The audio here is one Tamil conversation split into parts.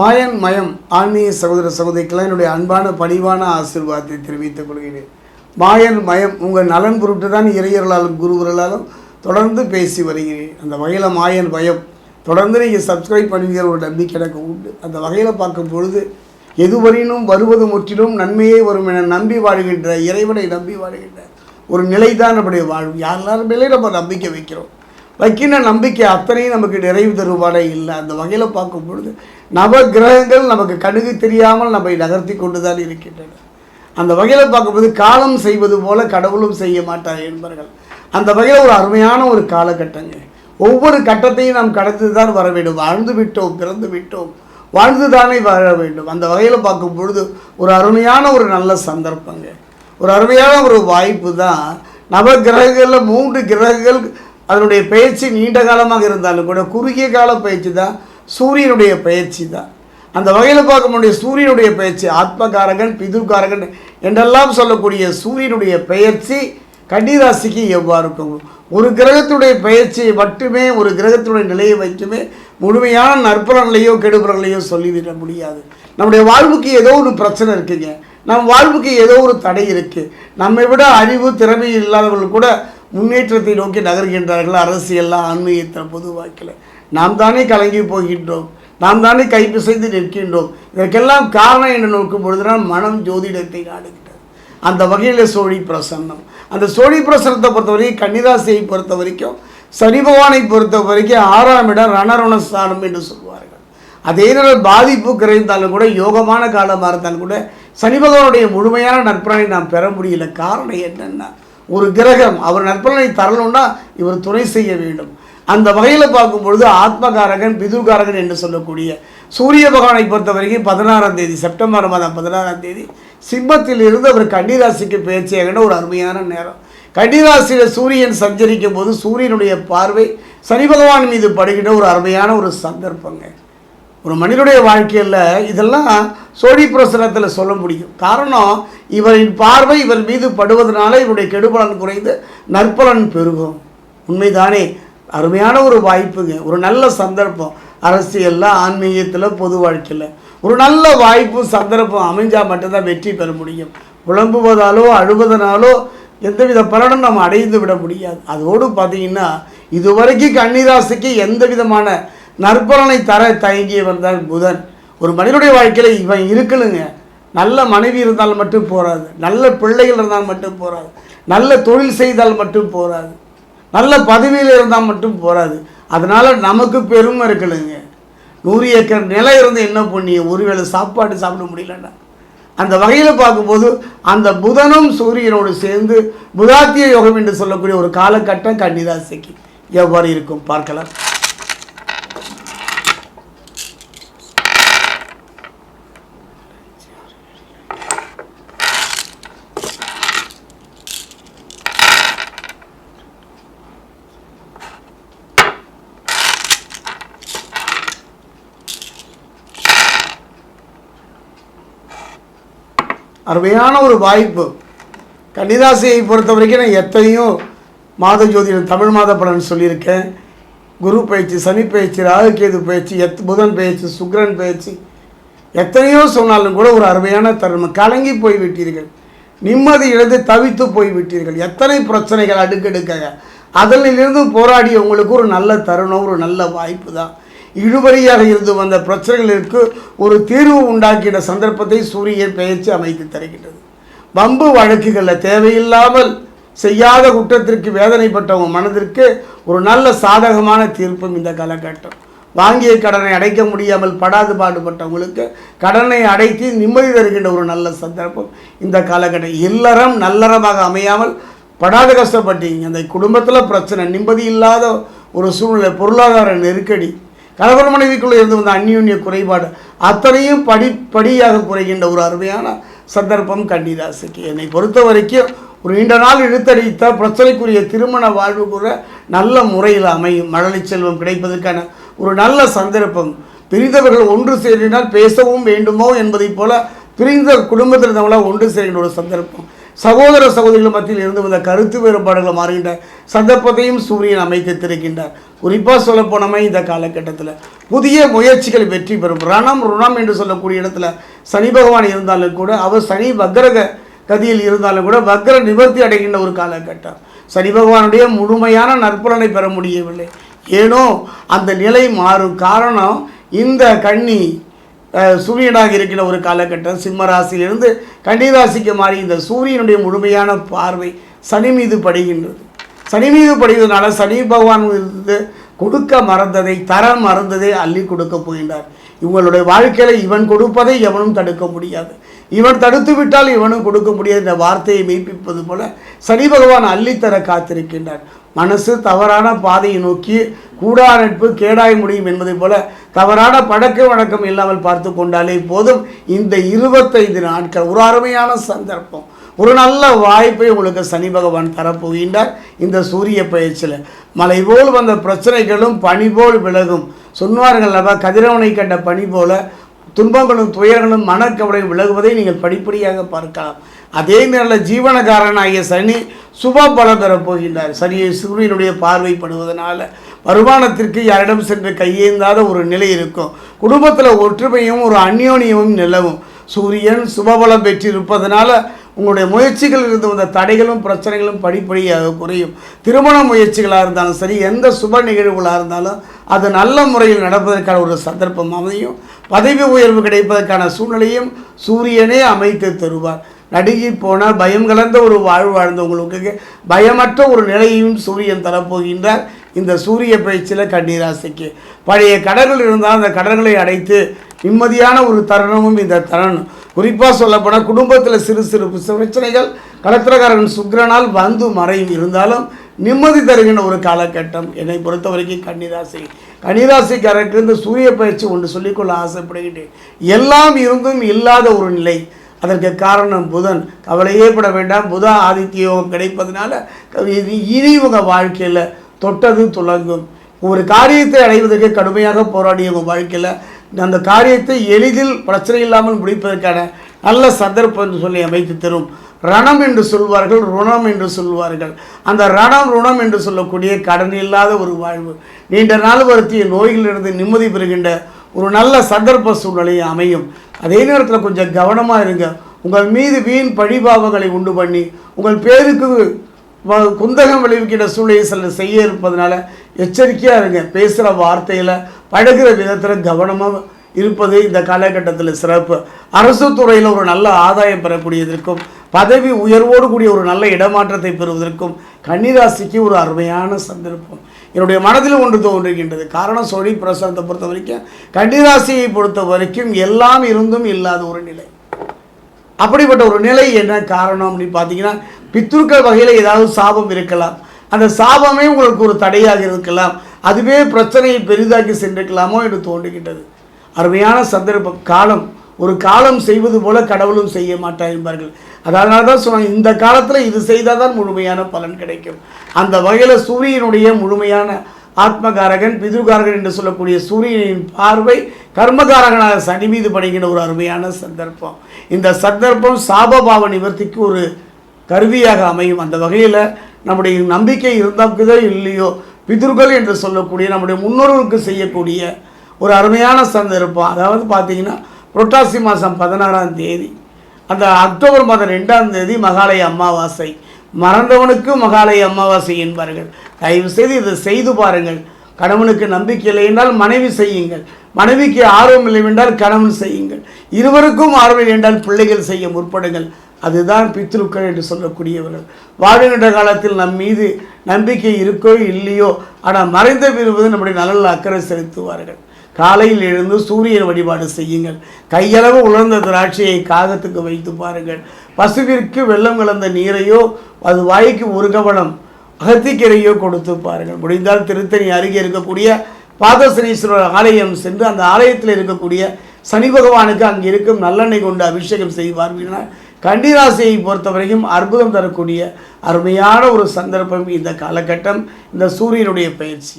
மாயன் மயம் ஆன்மீக சகோதர சகோதரிக்கெல்லாம் என்னுடைய அன்பான பணிவான ஆசிர்வாதத்தை தெரிவித்துக் கொள்கிறேன். மாயன் மயம் உங்கள் நலன் பொருட்டு தான் இறையர்களாலும் குருவர்களாலும் தொடர்ந்து பேசி வருகிறேன். அந்த வகையில் மாயன் பயம். தொடர்ந்து நீங்கள் சப்ஸ்கிரைப் பண்ணுவீங்க ஒரு நம்பிக்கை எனக்கு உண்டு. அந்த வகையில் பார்க்கும் பொழுது எதுவரையினும் வருவது முற்றிலும் நன்மையே வரும் என நம்பி வாழ்கின்ற இறைவனை நம்பி வாழ்கின்ற ஒரு நிலை தான் நம்முடைய வாழ்வு. யாரெல்லாரும் மேலே நம்ம நம்பிக்கை வைக்கிறோம். வைக்கின்ற நம்பிக்கை அத்தனையும் நமக்கு நிறைவு தருவானே இல்லை. அந்த வகையில் பார்க்கும் பொழுது நவ கிரகங்கள் நமக்கு கணுகு தெரியாமல் நம்மை நகர்த்தி கொண்டு தான் இருக்கின்றன. அந்த வகையில் பார்க்கும்போது காலம் செய்வது போல கடவுளும் செய்ய மாட்டார் என்பர்கள். அந்த வகையில் ஒரு அருமையான ஒரு காலகட்டங்க. ஒவ்வொரு கட்டத்தையும் நாம் கடந்து தான் வர வேண்டும். வாழ்ந்து விட்டோம் பிறந்து விட்டோம். வாழ்ந்து தானே வாழ வேண்டும். அந்த வகையில் பார்க்கும் பொழுது ஒரு அருமையான ஒரு நல்ல சந்தர்ப்பங்க. ஒரு அருமையான ஒரு வாய்ப்பு தான் நவ கிரகங்களில் மூன்று கிரகங்கள் அதனுடைய பயிற்சி நீண்ட காலமாக இருந்தாலும் கூட குறுகிய கால பயிற்சி தான் சூரியனுடைய பயிற்சி தான். அந்த வகையில் பார்க்கக்கூடிய சூரியனுடைய பயிற்சி ஆத்மகாரகன் பிதுகாரகன் என்றெல்லாம் சொல்லக்கூடிய சூரியனுடைய பயிற்சி கன்னிராசிக்கு எவ்வாறு இருக்கும்? ஒரு கிரகத்துடைய பயிற்சியை மட்டுமே ஒரு கிரகத்துடைய நிலையை வைத்துமே முழுமையான நற்பலன்களையோ கெடுபலன்களையோ சொல்லிவிட முடியாது. நம்முடைய வாழ்வுக்கு ஏதோ ஒரு பிரச்சனை இருக்குங்க. நம் வாழ்வுக்கு ஏதோ ஒரு தடை இருக்குது நம்மை விட அறிவு திறமை இல்லாதவர்கள் கூட முன்னேற்றத்தை நோக்கி நகர்கின்றார்கள். அரசியல்லாம் ஆன்மீகத்தில் பொது வாக்கில். நாம் தானே கலங்கி போகின்றோம். நாம் தானே கைப்பிசைந்து நிற்கின்றோம். இதற்கெல்லாம் காரணம் என்று நோக்கும் பொழுதுதான் மனம் ஜோதிடத்தை நாடுகின்றது. அந்த வகையில் சோழி பிரசன்னம். அந்த சோழி பிரசன்னத்தை பொறுத்த வரைக்கும் கன்னிராசியை பொறுத்த வரைக்கும் சனி பகவானை பொறுத்த வரைக்கும் ஆறாம் இடம் ரணரணஸ்தானம் என்று சொல்வார்கள். அதே நேரம் பாதிப்பு குறைந்தாலும் கூட யோகமான காலமாக இருந்தாலும் கூட சனி பகவானுடைய முழுமையான நற்பலனை நாம் பெற முடியல. காரணம் என்னென்னா ஒரு கிரகம் அவர் நற்பலனை தரணும்னா இவர் துணை செய்ய வேண்டும். அந்த வகையில் பார்க்கும் பொழுது ஆத்மகாரகன் பிதுகாரகன் என்று சொல்லக்கூடிய சூரிய பகவானை பொறுத்த வரைக்கும் பதினாறாம் தேதி செப்டம்பர் மாதம் பதினாறாம் தேதி சிம்மத்தில் இருந்து அவர் கன்னிராசிக்கு பேச்சியாகின ஒரு அருமையான நேரம். கன்னிராசியில் சூரியன் சஞ்சரிக்கும் போது சூரியனுடைய பார்வை சனி பகவான் மீது படுகின்ற ஒரு அருமையான ஒரு சந்தர்ப்பங்க. ஒரு மனிதனுடைய வாழ்க்கையில் இதெல்லாம் சோழி பிரசனத்தில் சொல்ல முடியும். காரணம் இவரின் பார்வை இவர் மீது படுவதனால இவருடைய கெடுபலன் குறைந்து நற்பலன் பெருகும். உண்மைதானே? அருமையான ஒரு வாய்ப்புங்க. ஒரு நல்ல சந்தர்ப்பம். அரசியலில் ஆன்மீகத்தில் பொது வாழ்க்கையில். ஒரு நல்ல வாய்ப்பு சந்தர்ப்பம் அமைஞ்சால் மட்டும்தான் வெற்றி பெற முடியும். புலம்புவதாலோ அழுவதனாலோ எந்தவித பலனும் நம்ம அடைந்து விட முடியாது. அதோடு பார்த்தீங்கன்னா இதுவரைக்கும் கன்னிராசிக்கு எந்த விதமான நற்பலனை தர தயங்கியவர் தான் புதன். ஒரு மனிதனுடைய வாழ்க்கையில் இவன் இருக்கணுங்க. நல்ல மனைவி இருந்தால் மட்டும் போராது நல்ல பிள்ளைகள் இருந்தால் மட்டும் போராது நல்ல தொழில் செய்தால் மட்டும் போராது நல்ல பதவியில் இருந்தால் மட்டும் போராது அதனால் நமக்கு பெருமை இருக்கலைங்க நூறு ஏக்கர் நிலம் இருந்து என்ன பண்ணி ஒருவேளை சாப்பாடு சாப்பிட முடியலன்னா. அந்த வகையில் பார்க்கும்போது அந்த புதனும் சூரியனோடு சேர்ந்து புதாத்திய யோகம் என்று சொல்லக்கூடிய ஒரு காலகட்டம் கன்னிராசிக்கு எவ்வாறு இருக்கும் பார்க்கலாம். அருமையான ஒரு வாய்ப்பு. கன்னிராசியை பொறுத்த வரைக்கும் நான் எத்தனையோ மாத ஜோதிடம் தமிழ் மாத பலன் சொல்லியிருக்கேன். குரு பயிற்சி சனி பயிற்சி ராகுகேது பயிற்சி எத் புதன் பயிற்சி சுக்ரன் பயிற்சி. எத்தனையோ சொன்னாலும் கூட ஒரு அருமையான தருணம். கலங்கி போய் விட்டீர்கள் நிம்மதி இழந்து தவித்து போய் விட்டீர்கள் எத்தனை பிரச்சனைகள் அடுக்கடுக்காக. அதனிலிருந்து போராடி உங்களுக்கு ஒரு நல்ல தருணம் ஒரு நல்ல வாய்ப்பு தான். இழுபறியாக இருந்து வந்த பிரச்சனைகளுக்கு ஒரு தீர்வு உண்டாக்கின சந்தர்ப்பத்தை சூரியன் பெயர்ச்சி அமைத்து தருகின்றது. வம்பு வழக்குகளில் தேவையில்லாமல் செய்யாத குற்றத்திற்கு வேதனைப்பட்டவங்க மனதிற்கு ஒரு நல்ல சாதகமான தீர்ப்பும் இந்த காலகட்டம். வாங்கிய கடனை அடைக்க முடியாமல் படாது பாடுபட்டவங்களுக்கு கடனை அடைத்து நிம்மதி தருகின்ற ஒரு நல்ல சந்தர்ப்பம் இந்த காலகட்டம். இல்லறம் நல்லறமாக அமையாமல் படாத கஷ்டப்பட்டீங்க. அந்த குடும்பத்தில் பிரச்சனை நிம்மதி இல்லாத ஒரு சூழ்நிலை பொருளாதார நெருக்கடி கணவன் மனைவிக்குள்ளே இருந்து வந்த அந்யோன்ய குறைபாடு அத்தனையும் படிப்படியாக குறைகின்ற ஒரு அருமையான சந்தர்ப்பம் கன்னிராசிக்கு. என்னை பொறுத்த வரைக்கும் ஒரு நீண்ட நாள் இழுத்தடித்த பிரச்சனைக்குரிய திருமண வாழ்வு கூட நல்ல முறையில் அமையும். மழலை செல்வம் கிடைப்பதற்கான ஒரு நல்ல சந்தர்ப்பம். பிரிந்தவர்கள் ஒன்று சேரினால் பேசவும் வேண்டுமோ என்பதைப் போல பிரிந்த குடும்பத்தில் இருந்தவங்களாம் ஒன்று சேர்கின்ற ஒரு சந்தர்ப்பம். சகோதர சகோதரிகள் மத்தியில் இருந்து வந்த கருத்து வேறுபாடுகளை மாறுகின்ற சந்தர்ப்பத்தையும் சூரியன் அமைத்து திருக்கின்றார் குறிப்பாக சொல்ல இந்த காலகட்டத்தில் புதிய முயற்சிகள் வெற்றி பெறும். ரணம் ருணம் என்று சொல்லக்கூடிய இடத்துல சனி பகவான் இருந்தாலும் கூட அவர் சனி வக்ரக கதியில் இருந்தாலும் கூட வக்ர நிவர்த்தி அடைகின்ற ஒரு காலகட்டம். சனி பகவானுடைய முழுமையான நற்பலனை பெற முடியவில்லை. ஏனோ அந்த நிலை மாறும் காரணம் இந்த கன்னி. சூரியனாக இருக்கிற ஒரு காலகட்டம் சிம்ம ராசியிலிருந்து கன்னி மாறி இந்த சூரியனுடைய முழுமையான பார்வை சனி மீது படுகின்றது. சனி மீது படுவதனால சனி பகவான் இருந்து கொடுக்க மறந்ததை தர மறந்ததை அள்ளி கொடுக்க போகின்றார். இவங்களுடைய வாழ்க்கையில் இவன் கொடுப்பதை எவனும் தடுக்க முடியாது. இவன் தடுத்து விட்டால் இவனும் கொடுக்க முடியாது என்ற வார்த்தையை மெய்ப்பிப்பது போல சனி பகவான் அள்ளித்தர காத்திருக்கின்றார். மனசு தவறான பாதையை நோக்கி கூடா நட்பு கேடாய் முடியும் என்பதை போல தவறான பழக்க வழக்கம் இல்லாமல் பார்த்து கொண்டாலே போதும். இந்த இருபத்தைந்து நாட்கள் ஒரு அருமையான சந்தர்ப்பம். ஒரு நல்ல வாய்ப்பை உங்களுக்கு சனி பகவான் தரப்போகின்றார். இந்த சூரிய பயிற்சியில் மலை போல் வந்த பிரச்சனைகளும் பனி போல் விலகும். சொன்னார்கள் அல்லவா கதிரவனை கண்ட பனி போல துன்பங்களும் துயரங்களும் மனக்கவலையும் விலகுவதை நீங்கள் படிப்படியாக பார்க்கலாம். அதே நேரில் ஜீவனகாரனாகிய சனி சுப பலம் பெறப் போகின்றார். சனியை சூரியனுடைய பார்வைப்படுவதனால வருமானத்திற்கு யாரிடம் சென்று கையேந்தாத ஒரு நிலை இருக்கும். குடும்பத்தில் ஒற்றுமையும் ஒரு அந்யோன்யமும் நிலவும். சூரியன் சுபபலம் பெற்றிருப்பதனால உங்களுடைய முயற்சிகளில் இருந்து வந்த தடைகளும் பிரச்சனைகளும் படிப்படியாக குறையும். திருமண முயற்சிகளாக இருந்தாலும் சரி எந்த சுப நிகழ்வுகளாக இருந்தாலும் அது நல்ல முறையில் நடப்பதற்கான ஒரு சந்தர்ப்பம் அமையும். பதவி உயர்வு கிடைப்பதற்கான சூழ்நிலையும் சூரியனே அமைத்து தருவார். நடுங்கி போனால் பயம் கலந்த ஒரு வாழ்வு வாழ்ந்தவங்களுக்கு பயமற்ற ஒரு நிலையையும் சூரியன் தரப்போகின்றார். இந்த சூரிய பயிற்சியில் கண்ணீராசிக்கு பழைய கடல்கள் இருந்தால் அந்த கடல்களை அடைத்து நிம்மதியான ஒரு தருணமும் இந்த தருணம். குறிப்பாக சொல்லப்போனால் குடும்பத்தில் சிறு சிறு பிரச்சனைகள் கலத்திரக்காரன் சுக்கிரனால் வந்து மறையும். இருந்தாலும் நிம்மதி தருகின்ற ஒரு காலகட்டம். என்னை பொறுத்த வரைக்கும் கன்னிராசி கன்னிராசிக்காரருக்கு இந்த சூரிய பயிற்சி ஒன்று சொல்லிக்கொள்ள ஆசைப்படுகின்றேன். எல்லாம் இருந்தும் இல்லாத ஒரு நிலை. அதற்கு காரணம் புதன். கவலையே பட வேண்டாம். புத ஆதித்ய யோகம் கிடைப்பதனால இனி உங்கள் வாழ்க்கையில் தொட்டது துலங்கும் ஒரு காரியத்தை அடைவதற்கு கடுமையாக போராடிய உங்கள் வாழ்க்கையில் அந்த காரியத்தை எளிதில் பிரச்சனை இல்லாமல் முடிப்பதற்கான நல்ல சந்தர்ப்பம் என்று சொல்லி அமைத்து தரும். ரணம் என்று சொல்வார்கள் ருணம் என்று சொல்வார்கள். அந்த ரணம் ருணம் என்று சொல்லக்கூடிய கடன் இல்லாத ஒரு வாழ்வு. நீண்ட நாள் வருத்திய நோய்களிலிருந்து நிம்மதி பெறுகின்ற ஒரு நல்ல சந்தர்ப்ப சூழ்நிலை அமையும். அதே நேரத்தில் கொஞ்சம் கவனமாக இருங்க. உங்கள் மீது வீண் பழிபாவங்களை உண்டு பண்ணி உங்கள் பேருக்கு குந்தகம் விளைவிக்கிற சூழ்நிலை சில செய்ய இருப்பதனால எச்சரிக்கையாக இருங்க. பேசுகிற வார்த்தையில் பழகிற விதத்தில் கவனமாக இருப்பது இந்த காலகட்டத்தில் சிறப்பு. அரசு துறையில் ஒரு நல்ல ஆதாயம் பெறக்கூடியதற்கும் பதவி உயர்வோடு கூடிய ஒரு நல்ல இடமாற்றத்தை பெறுவதற்கும் கன்னிராசிக்கு ஒரு அருமையான சந்தர்ப்பம். என்னுடைய மனதில் ஒன்று தோன்றுகின்றது. காரணம் சோழி பிரசாந்தை பொறுத்த வரைக்கும் கன்னிராசியை பொறுத்த வரைக்கும் எல்லாம் இருந்தும் இல்லாத ஒரு நிலை. அப்படிப்பட்ட ஒரு நிலை என்ன காரணம் அப்படின்னு பார்த்தீங்கன்னா பித்ருக்கள் வகையில் ஏதாவது சாபம் இருக்கலாம். அந்த சாபமே உங்களுக்கு ஒரு தடையாக இருக்கலாம். அதுவே பிரச்சனையை பெரிதாக்கி சென்றிருக்கலாமோ என்று தோன்றுகின்றது. அருமையான சந்தர்ப்பம். காலம். ஒரு காலம் செய்வது போல கடவுளும் செய்ய மாட்டார் என்பார்கள். அதனால தான் சொன்னாங்க இந்த காலத்தில் இது செய்தால் தான் முழுமையான பலன் கிடைக்கும். அந்த வகையில் சூரியனுடைய முழுமையான ஆத்மகாரகன் பிதுகாரகன் என்று சொல்லக்கூடிய சூரியனின் பார்வை கர்மகாரகனாக சனி மீது படுகின்ற ஒரு அருமையான சந்தர்ப்பம். இந்த சந்தர்ப்பம் சாபபாவ நிவர்த்திக்கு ஒரு கருவியாக அமையும். அந்த வகையில் நம்முடைய நம்பிக்கை இருந்தாக்குதோ இல்லையோ பிதுர்கள் என்று சொல்லக்கூடிய நம்முடைய முன்னோர்களுக்கு செய்யக்கூடிய ஒரு அருமையான சந்தர்ப்பம். அதாவது பார்த்தீங்கன்னா புரட்டாசி மாதம் பதினாறாம் தேதி அந்த அக்டோபர் மாதம் ரெண்டாம் தேதி மகாலய அமாவாசை. மறந்தவனுக்கு மகாலய அமாவாசை என்பார்கள். தயவு செய்து இதை செய்து பாருங்கள். கணவனுக்கு நம்பிக்கை இல்லை என்றால் மனைவி செய்யுங்கள். மனைவிக்கு ஆர்வம் இல்லை என்றால் கணவன் செய்யுங்கள். இருவருக்கும் ஆர்வம் இல்லை என்றால் பிள்ளைகள் செய்ய முற்படுங்கள். அதுதான் பித்ருக்கள் என்று சொல்லக்கூடியவர்கள். வாழுகின்ற காலத்தில் நம் மீது நம்பிக்கை இருக்கோ இல்லையோ ஆனால் மறைந்த விரும்புவது நம்முடைய நலனில் அக்கறை செலுத்துவார்கள். காலையில் எழுந்து சூரியன் வழிபாடு செய்யுங்கள். கையளவு உலர்ந்த திராட்சையை காகத்துக்கு வைத்து பாருங்கள். பசுவிற்கு வெள்ளம் கலந்த நீரையோ அது வாய்க்கு ஒரு கவனம் அகத்திக்கரையோ கொடுத்து பாருங்கள். முடிந்தால் திருத்தணி அருகே இருக்கக்கூடிய பாதசனீஸ்வரர் ஆலயம் சென்று அந்த ஆலயத்தில் இருக்கக்கூடிய சனி பகவானுக்கு அங்கே இருக்கும் நல்லெண்ணெய் கொண்டு அபிஷேகம் செய்வார்கள் கண்டிராசியை பொறுத்தவரைக்கும் அற்புதம் தரக்கூடிய அருமையான ஒரு சந்தர்ப்பம் இந்த காலகட்டம் இந்த சூரியனுடைய பயிற்சி.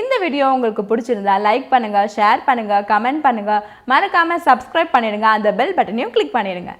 இந்த வீடியோ உங்களுக்கு பிடிச்சிருந்தா லைக் பண்ணுங்கள் ஷேர் பண்ணுங்க கமெண்ட் பண்ணுங்க. மறக்காமல் சப்ஸ்கிரைப் பண்ணிடுங்க அந்த பெல் பட்டனையும் கிளிக் பண்ணிடுங்க.